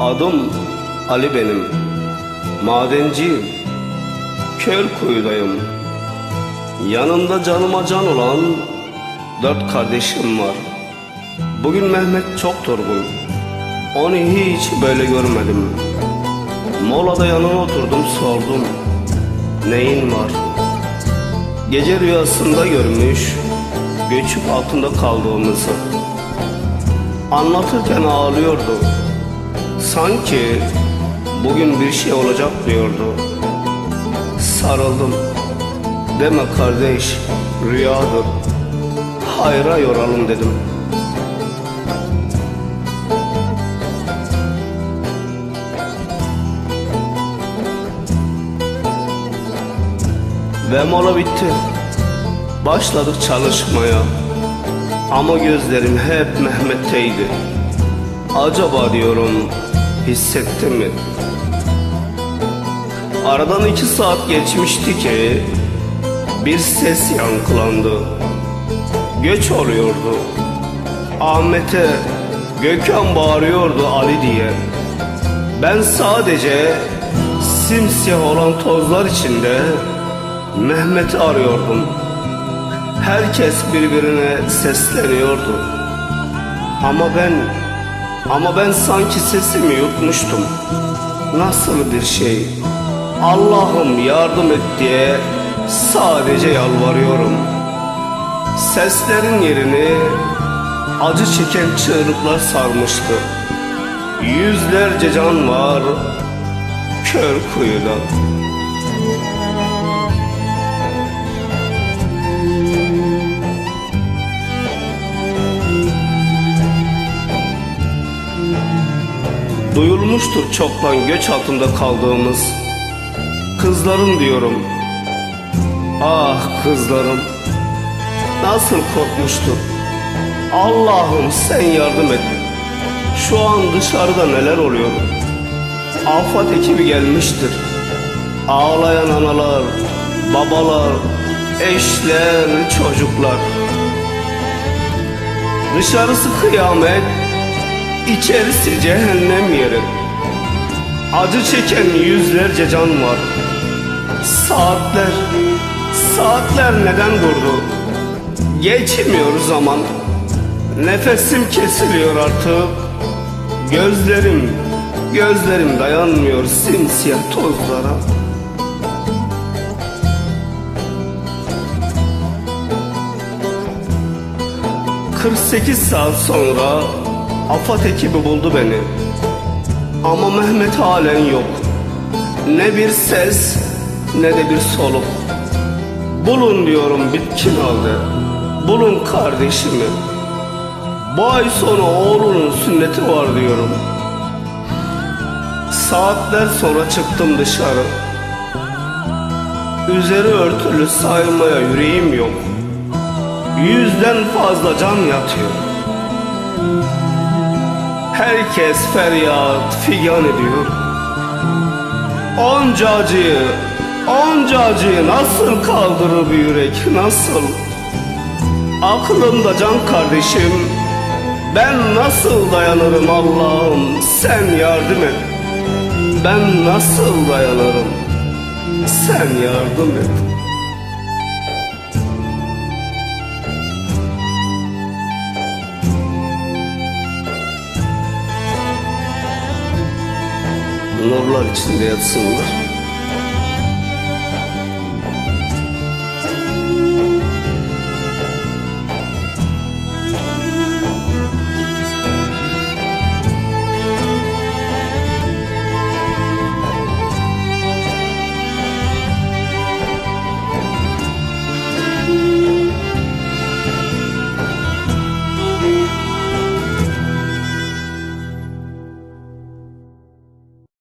Adım Ali benim. Madenciyim. Kör kuyudayım. Yanımda canıma can olan dört kardeşim var. Bugün Mehmet çok durgun. Onu hiç böyle görmedim. Molada yanına oturdum sordum. Neyin var? Gece rüyasında görmüş, göçüp altında kaldığımızı. Anlatırken ağlıyordu. Sanki bugün bir şey olacak diyordu. Sarıldım. Deme kardeş, rüyadır. Hayra yoralım dedim. Ve mola bitti. Başladık çalışmaya. Ama gözlerim hep Mehmet'teydi. Acaba diyorum hissettim mi? Aradan iki saat geçmişti ki bir ses yankılandı. Göç oluyordu. Ahmet'e Gökhan bağırıyordu Ali diye. Ben sadece simsiyah olan tozlar içinde Mehmet'i arıyordum. Herkes birbirine sesleniyordu. Ama ben ama ben sanki sesimi yutmuştum. Nasıl bir şey? Allah'ım yardım et diye sadece yalvarıyorum. Seslerin yerini acı çeken çığlıklar sarmıştı. Yüzlerce can var kör kuyuda. Duyulmuştur çoktan göç altında kaldığımız. Kızlarım diyorum. Ah kızlarım. Nasıl korkmuştur Allah'ım sen yardım et. Şu an dışarıda neler oluyor? Afat ekibi gelmiştir. Ağlayan analar Babalar Eşler Çocuklar. Dışarısı kıyamet İçerisi cehennem yeri. Acı çeken yüzlerce can var. Saatler Saatler neden durdu? Geçmiyor zaman. Nefesim kesiliyor artık. Gözlerim Gözlerim dayanmıyor simsiyah tozlara. 48 saat sonra AFAD ekibi buldu beni. Ama Mehmet halen yok. Ne bir ses ne de bir soluk. Bulun diyorum bitkin halde. Bulun kardeşimi. Bu ay sonu oğlunun sünneti var diyorum. Saatler sonra çıktım dışarı. Üzeri örtülü saymaya yüreğim yok. Yüzden fazla can yatıyor. Herkes feryat figan ediyor. Onca acıyı, onca acıyı nasıl kaldırır bir yürek, nasıl? Aklımda can kardeşim, ben nasıl dayanırım Allah'ım, sen yardım et. Ben nasıl dayanırım, sen yardım et. Nurlar içinde yatsınlar.